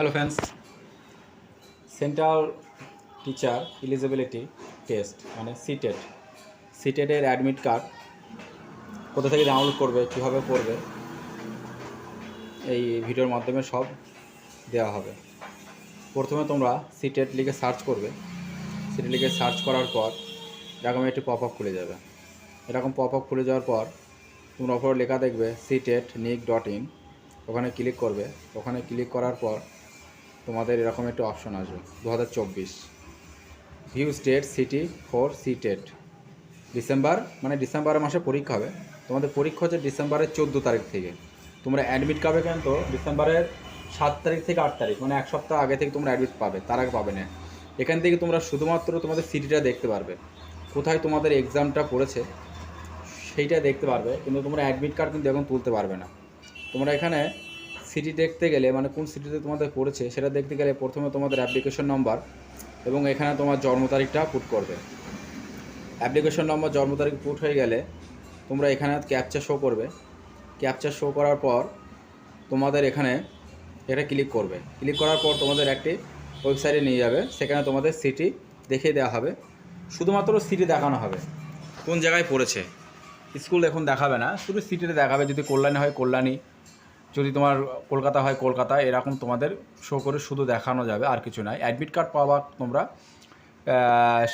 Hello friends central teacher eligibility test মানে CTET সিটেটের admit card কোথা থেকে ডাউনলোড করবে, কীভাবে করবে, এই ভিডিওর মাধ্যমে সব দেওয়া হবে। প্রথমে তোমরা সিটেট লিখে সার্চ করবে। সিটেট লিখে সার্চ করার পর এরকম একটি পপ আপ খুলে যাবে। এরকম পপ আপ খুলে যাওয়ার পর তোমরা ওপরে লেখা দেখবে সিটেট নিক ডট ইন ওখানে ক্লিক করবে। ওখানে ক্লিক করার পর তোমাদের এরকম একটা অপশন আসবে। দু হাজার চব্বিশ। View state city for CTET December মানে ডিসেম্বরের মাসে পরীক্ষা হবে। তোমাদের পরীক্ষা হচ্ছে ডিসেম্বরের চোদ্দ তারিখ থেকে। তোমরা অ্যাডমিট পাবে কেন তো? ডিসেম্বরের সাত তারিখ থেকে আট তারিখ মানে এক সপ্তাহ আগে থেকে তোমরা অ্যাডমিট পাবে, তার আগে পাবে না। এখান থেকে তোমরা শুধুমাত্র তোমাদের সিটিটা দেখতে পারবে। কোথায় তোমাদের এক্সামটা পড়েছে, সেইটা দেখতে পারবে, কিন্তু তোমরা অ্যাডমিট কার্ড কিন্তু এখন তুলতে পারবে না। তোমরা এখানে সিটি দেখতে গেলে মানে কোন সিটিতে তোমাদের পড়েছে, সেটা দেখতে গেলে প্রথমে তোমাদের অ্যাপ্লিকেশন নাম্বার এবং এখানে তোমার জন্ম তারিখটা পুট করবে। অ্যাপ্লিকেশন নম্বর জন্ম তারিখ পুট হয়ে গেলে তোমরা এখানে ক্যাপচা শো করবে। ক্যাপচা শো করার পর তোমাদের এখানে এটা ক্লিক করবে। ক্লিক করার পর তোমাদের একটি ওয়েবসাইটে নিয়ে যাবে, সেখানে তোমাদের সিটি দেখিয়ে দেওয়া হবে। শুধুমাত্র সিটি দেখানো হবে, কোন জায়গায় পড়েছে। স্কুল এখন দেখাবে না, শুধু সিটিতে দেখাবে, যদি কল্যাণী হয় কল্যাণী যদি তোমার কলকাতা হয় কলকাতা এরকম তোমাদের শো করে শুধু দেখানো যাবে, আর কিছু নয় অ্যাডমিট কার্ড পাওয়া তোমরা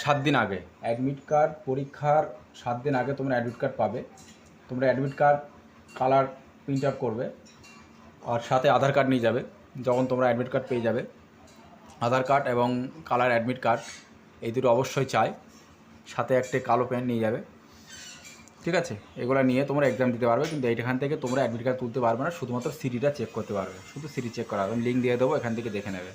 সাত দিন আগে। অ্যাডমিট কার্ড পরীক্ষার সাত দিন আগে তোমরা অ্যাডমিট কার্ড পাবে। তোমরা admit card colour print out করবে, আর সাথে আধার কার্ড নিয়ে যাবে, যখন তোমরা অ্যাডমিট কার্ড পেয়ে যাবে। আধার কার্ড এবং কালার অ্যাডমিট কার্ড এই দুটো অবশ্যই চাই। সাথে একটা কালো পেন নিয়ে যাবে। ঠিক আছে? এগুলো নিয়ে তোমরা এক্সাম দিতে পারবে, কিন্তু এইখান থেকে তোমরা অ্যাডমিট কার্ড তুলতে পারবে না, শুধুমাত্র সিটিটা চেক করতে পারবে। শুধু সিটি চেক করা হবে। লিঙ্ক দিয়ে দেবো, এখান থেকে দেখে নেবে।